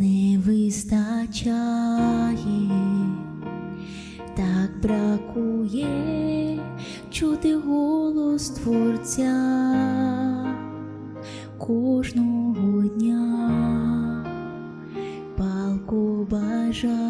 не вистачає, так бракує чути голос Творця кожного дня, палку бажаю,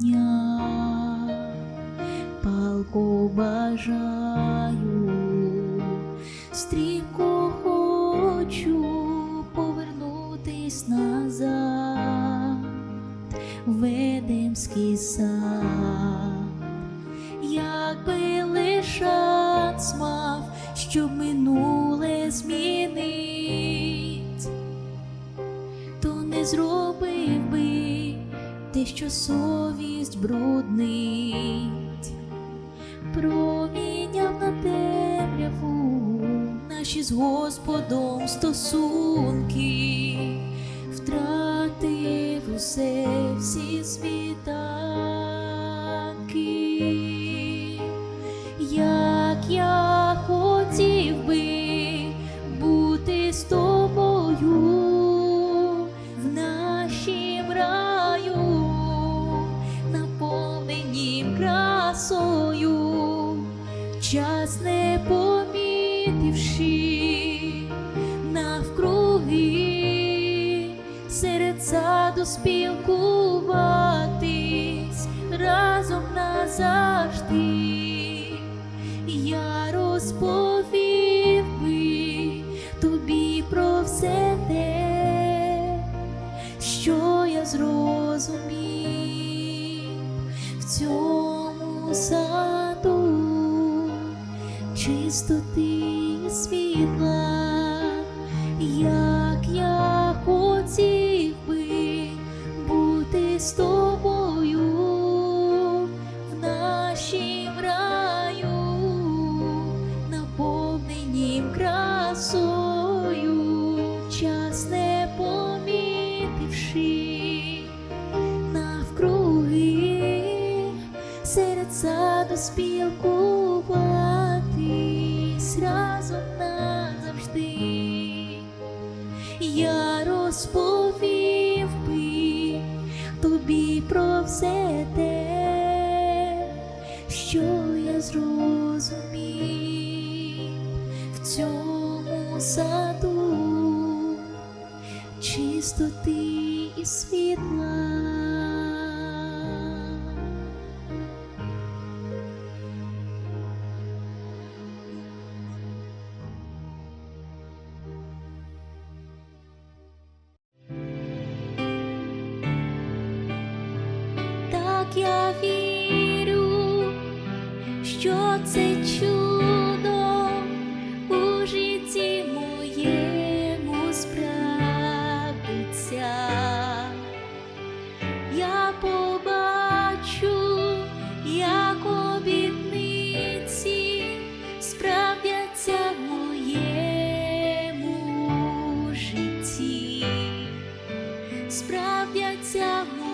дня. Палко бажаю, стрімко хочу повернутись назад в Едемський сад, якби лиш шанс мав, щоб минуле змінить, то не зробив що совість бруднить, проміняв на темряву наші з Господом стосунки, втратив усе всі світанки, як я хотів би бути з помітивши estou. Чистоти і світла. Справдяться в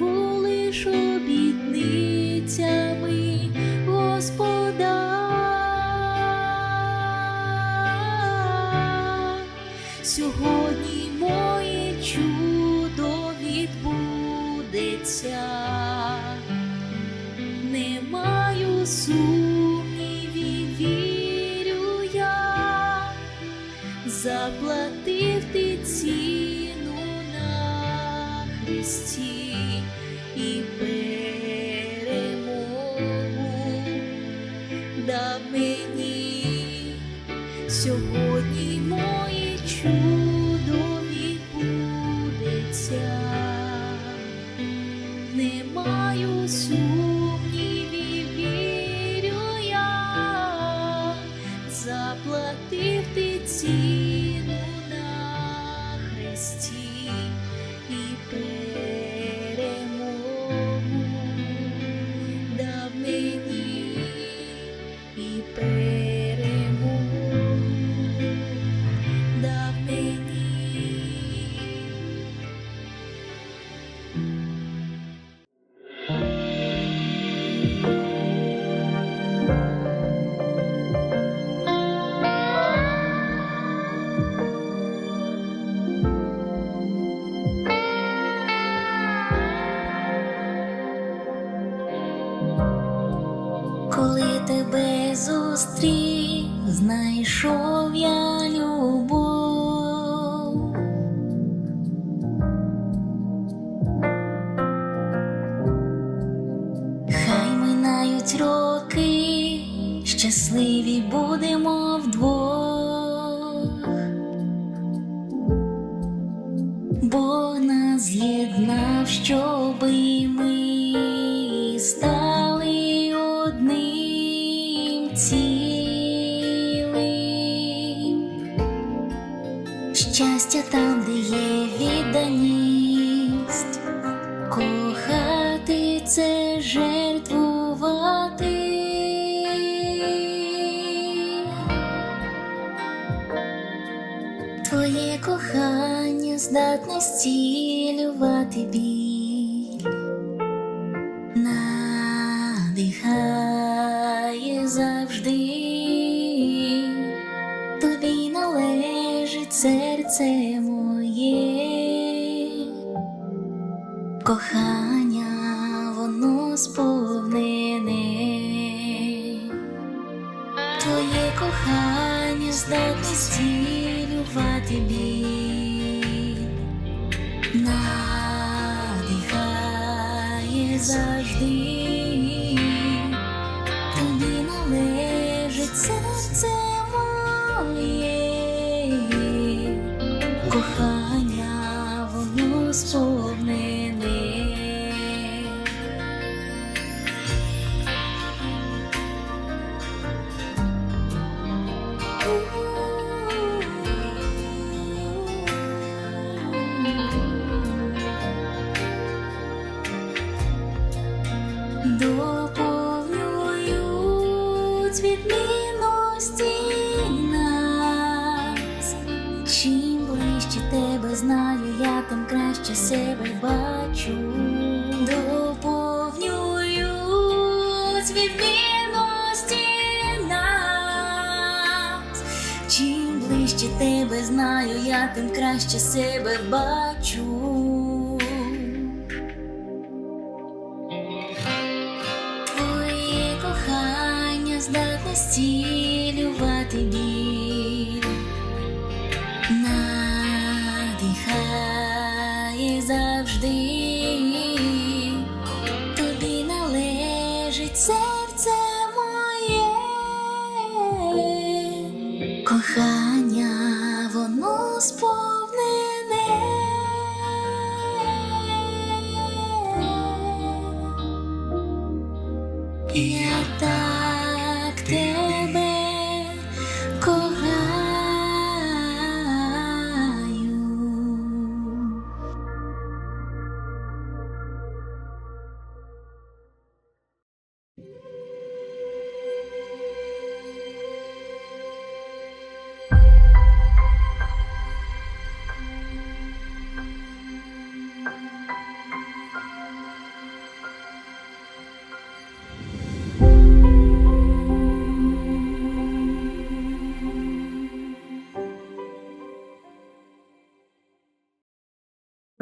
всього лиш обітниця. Jesus. коли тебе зустрів, знайшов я. здатний зцілювати біль. serce Чим ближче тебе знаю, я тим краще себе бачу. Твоє кохання здатне зцілювати біль,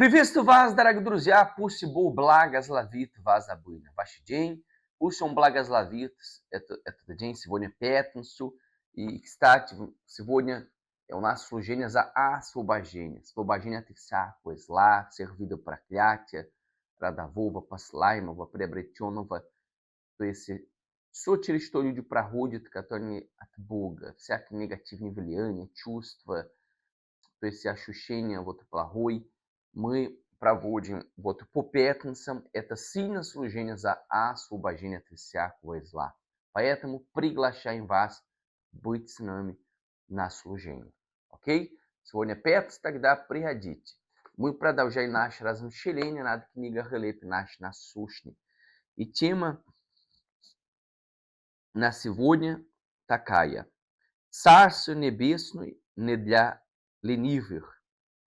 Приветствую вас, дорогие друзья! Пусть был благословит вас обоих. Ваш день, пусть он благословит это- этот день. Сегодня пятницу. И, кстати, сегодня é o nosso служение за освобождение. Освобождение от всякого зла, всех видов проклятия, родового, послаемого, приобретенного. То есть, все, через что люди проходят, которые не от Бога. Всякие негативные влияния, чувства, то есть ощущения вот плохой, мы проводим вот по пятницам. Это сильное служение за освобождение от всякого зла. Поэтому приглашаем вас быть с нами на служении. Окей? Сегодня пятница, тогда приходите. Мы продолжаем наше размышление над книгой Хелеп, наш насущный. И тема на сегодня такая. Царство небесное не для ленивых.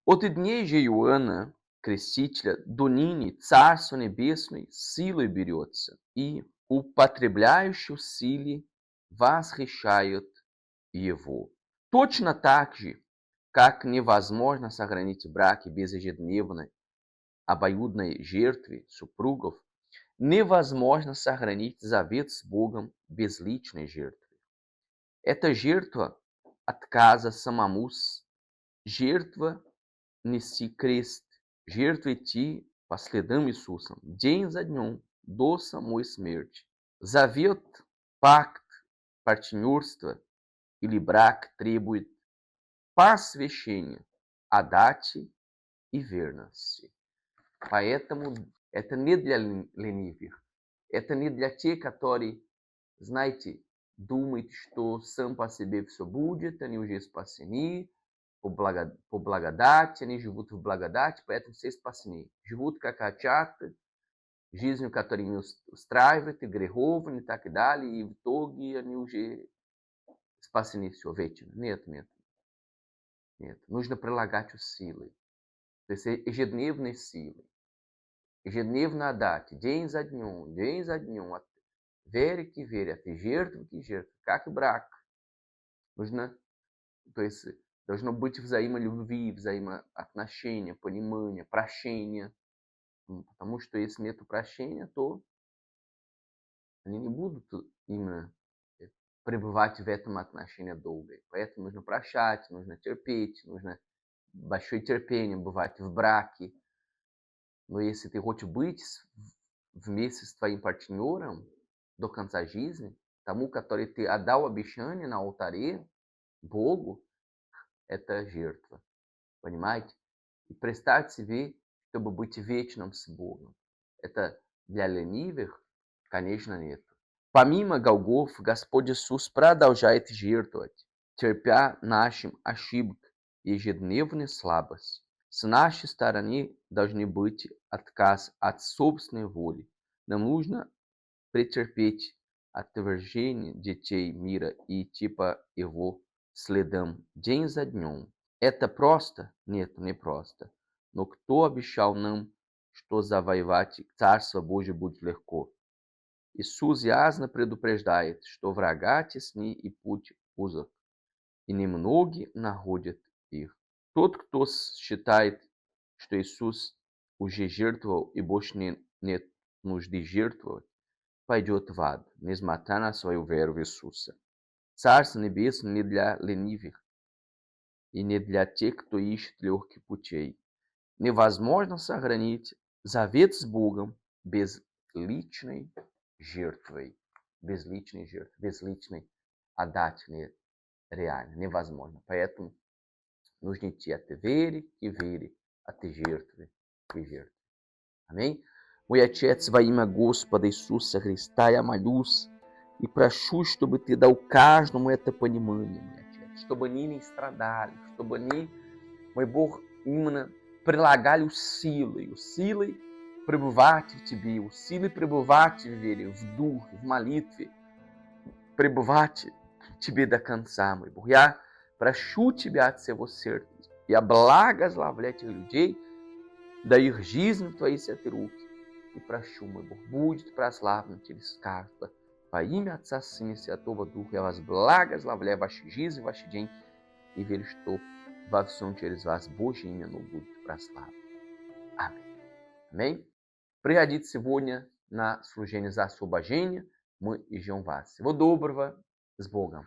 От дней же Иоанна Крестителя до ныне Царство Небесное силой берется, и употребляющий в силе восхищают его. Точно так же, как невозможно сохранить браки без ежедневной обоюдной жертвы супругов, невозможно сохранить завет с Богом без личной жертвы. Эта жертва отказа самому, жертва нести крест, жертва идти по следам Иисуса, день за днем, до самой смерти. Завет, пакт, партнерство или брак требует посвящения, отдачи и верности. Поэтому это не для лен- ленивых. Это не для тех, которые, знаете, думают, что сам по себе все будет, они уже спасены, по, благо- по благодати, они живут в благодати, поэтому все спасены. Живут как хотят, жизнью, которая их ус- устраивает, и греховно и так далее, и в итоге они уже спасены все вечно. Нет, нет. Нет. Нужно прилагать усилий. То есть э- ежедневные силы. Ежедневно отдать, день за днем, день за днем, от веры к вере, от жертвы к жертве, как и брак. Нужно, то есть должно быть взаимолюбви, взаимоотношения, понимания, прощения. М, Потому что если нет прощения, то они не будут именно э, пребывать в этом отношении долго. Поэтому нужно прощать, нужно терпеть, нужно большое терпение бывать в браке. Но если ты хочешь быть с- в- вместе с твоим партнером до конца жизни, тому, который ты отдал обещание на алтаре, Богу, это жертва. Понимаете? И представь себе, чтобы быть вечным с Богом. Это для ленивых, конечно, нет. Помимо Голгоф, Господь Иисус продолжает жертвовать, терпя нашим ошибок и ежедневные слабости. С нашей стороны должны быть отказ от собственной воли. Нам нужно претерпеть отвержение детей мира и идти по его следам день за днем. Это просто? Нет, не просто. Но кто обещал нам, что завоевать Царство Божие будет легко? Иисус ясно предупреждает, что врага тесни и путь узок, и немногие находят их. Тот, кто считает, что Иисус уже жертвовал и больше не, нет нужды жертвовать, пойдет в ад, несмотря на свою веру в Иисуса. Царство Небесное не для ленивых и не для тех, кто ищет легких путей. Невозможно сохранить завет с Богом без личной жертвой. Без личной жертвы, без личной отдачи не- реально невозможно. Поэтому нужно идти от веры к вере, от жертвы к жертве. Аминь. Мой Отец, во имя Господа Иисуса Христа, я молюсь и прошу, чтобы Ты дал каждому это понимание, мой Отец, чтобы они не страдали, чтобы они, мой Бог, именно прилагали усилий, усилий пребывать в Тебе, усилий пребывать в вере, в духе, в молитве, пребывать в Тебе до конца, мой Бог. Я прошу Тебя от всего сердца, я благословляю этих людей, да их жизнь в Твои святые руки. И прошу, мой Бог, будет прославлен через каждого. Во имя Отца, Сына и Святого Духа я вас благословляю, вашу жизнь, ваш день, и верю, что во всем через вас Божье имя оно будет прославлено. Аминь. Аминь. Приходите сегодня на служение за освобождение. Мы ждем вас. Всего доброго. С Богом.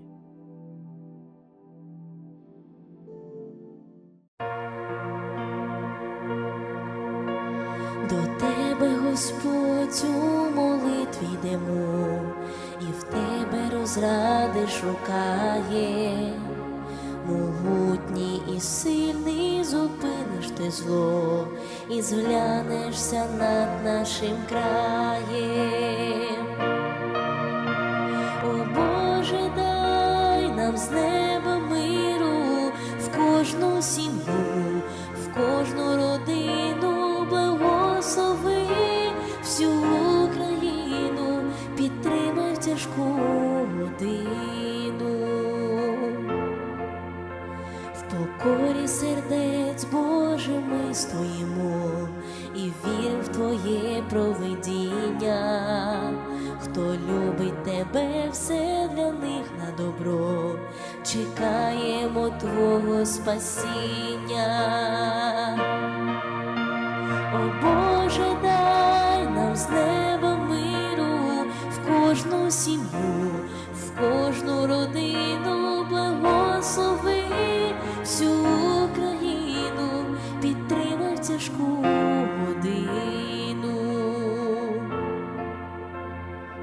Розради шукає. Могутній і сильний зупиниш ти зло, і зглянешся над нашим краєм. О Боже, дай нам з неба миру в кожну сім'ю, в кожну родину благослови всю Україну, підтримай в тяжку ми стоїмо і віримо в Твоє провидіння. Хто любить тебе, все для них на добро, чекаємо Твого спасіння. О Боже, дай нам з неба миру в кожну сім'ю, в кожну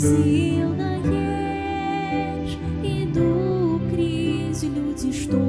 сил даєш, іду крізь люті шторми,